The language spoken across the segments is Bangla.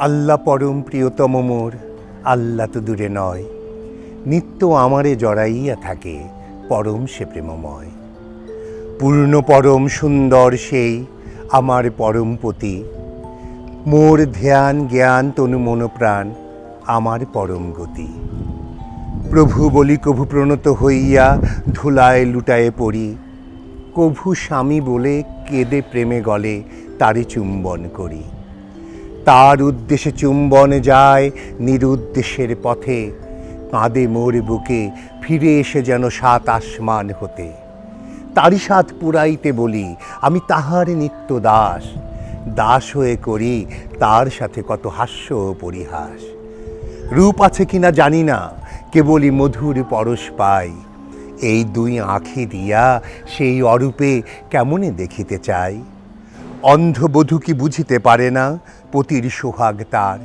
আল্লাহ পরম প্রিয়তম মোর, আল্লাহ তো দূরে নয়। নিত্য আমারে জড়াইয়া থাকে, পরম সে প্রেমময়। পূর্ণ পরম সুন্দর সেই আমার পরমপতি মোর ধ্যান জ্ঞান তনু মন প্রাণ আমার পরম গতি। প্রভু বলি কভু প্রণত হইয়া ধুলায় লুটায়ে পড়ি। কভু স্বামী বলে কেঁদে প্রেমে গলে, তারে চুম্বন করি। তার উদ্দেশ্যে চুম্বন যায় নিরুদ্দেশের পথে। কাঁদে মোর বুকে, ফিরে এসে যেন সাত আসমান হতে। তারই সাত পুরাইতে বলি, আমি তাহার নিত্য দাস। দাস হয়ে করি, তার সাথে কত হাস্য পরিহাস। রূপ আছে কিনা জানি না, কেবলই মধুর পরশ পাই। এই দুই আঁখি দিয়া সেই অরূপে কেমনে দেখিতে চাই? অন্ধবধূ কি বুঝিতে পারে না? পতির সোহাগ তার।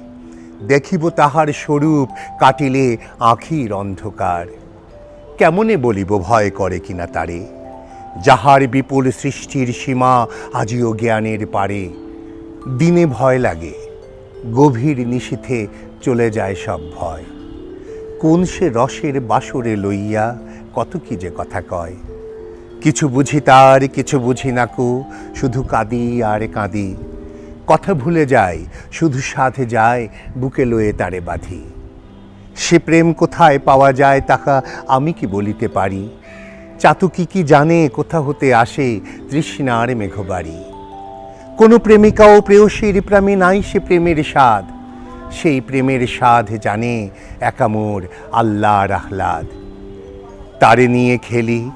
দেখিব তাহার স্বরূপ কাটিলে আঁখির অন্ধকার। কেমনে বলিব ভয় করে কিনা তারে? যাহার বিপুল সৃষ্টির সীমা আজিও জ্ঞানের পারে। দিনে ভয় লাগে, গভীর নিশীথে চলে যায় সব ভয়। কোন সে রসের বাসরে লইয়া, কত কি যে কথা কয়। কিছু বুঝি তার, কিছু বুঝি নাকু, শুধু কাঁদি আর কাঁদি। কথা ভুলে যায়, শুধু সাথে যায়, বুকে লয়ে তারে বাঁধি। সে প্রেম কোথায় পাওয়া যায়, তাহা আমি কি বলিতে পারি? চাতুকি কি জানে, কোথা হতে আসে, তৃষ্ণার মেঘবাড়ি। কোনো প্রেমিকা ও প্রেয়সীর প্রেমে নাই সে প্রেমের স্বাদ। সেই প্রেমের স্বাদ জানে একামোর আল্লাহর আহ্লাদ। তারে নিয়ে খেলি,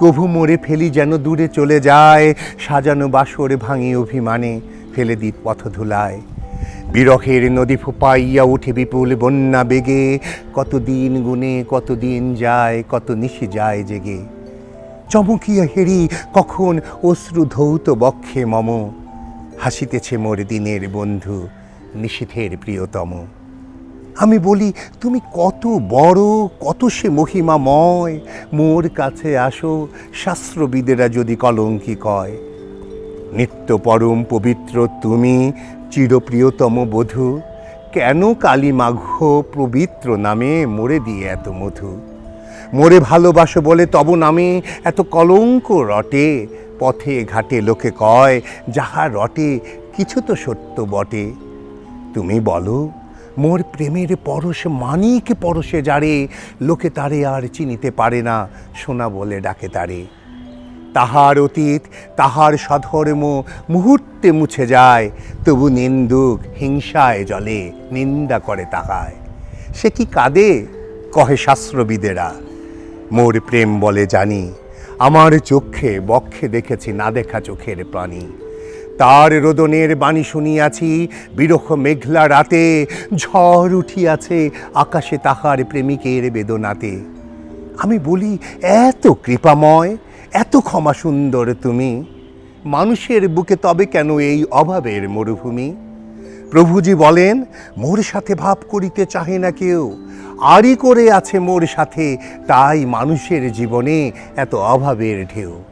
কভু মোরে ফেলি যেন দূরে চলে যায়, সাজানো বাসর ভাঙি অভিমানে। ফেলে দিত পথধুলায় বিরহের নদী ফুপাইয়া উঠে বিপুল বন্যা বেগে। কতদিন গুনে, কতদিন যায়, কত নিশি যায় জেগে। চমকিয়া হেরি, কখন অশ্রু ধৌত বক্ষে মম। হাসিতেছে মোর দিনের বন্ধু নিশীথের প্রিয়তম। আমি বলি, তুমি কত বড়, কত সে মহিমাময়। মোর কাছে আসো, শাস্ত্রবিদেরা যদি কলঙ্কি কয় নিত্য পরম পবিত্র তুমি, চিরপ্রিয়তম বধূ। কেন কালী মাঘ পবিত্র নামে মরে দিয়ে এত মধু? মোরে ভালোবাসো বলে তব নামে এত কলঙ্ক রটে। পথে ঘাটে লোকে কয়, যাহা রটে, কিছু তো সত্য বটে। তুমি বলো, মোর প্রেমের পরশ মানিক পরশে যারে। লোকে তারে আর চিনিতে পারে না, সোনা বলে ডাকে তারে। তাহার অতীত, তাহার সধর্ম মুহূর্তে মুছে যায়, তবু নিন্দুক হিংসায় জলে, নিন্দা করে তাহায়। সে কি কাঁদে? কহে শাস্ত্রবিদেরা। মোর প্রেম বলে জানি, আমার চক্ষে বক্ষে দেখেছি, না দেখা চোখের প্রাণী। তার রোদনের বাণী শুনিয়াছি, বিরহ মেঘলা রাতে ঝড় উঠিয়াছে, আকাশে তাহার প্রেমিকের বেদনাতে। আমি বলি, এত কৃপাময় এত ক্ষমা সুন্দর তুমি। মানুষের বুকে তবে কেন এই অভাবের মরুভূমি? প্রভুজি বলেন, মোর সাথে ভাব করিতে চাহে না কেউ। আরই করে আছে মোর সাথে, তাই মানুষের জীবনে এত অভাবের ঢেউ।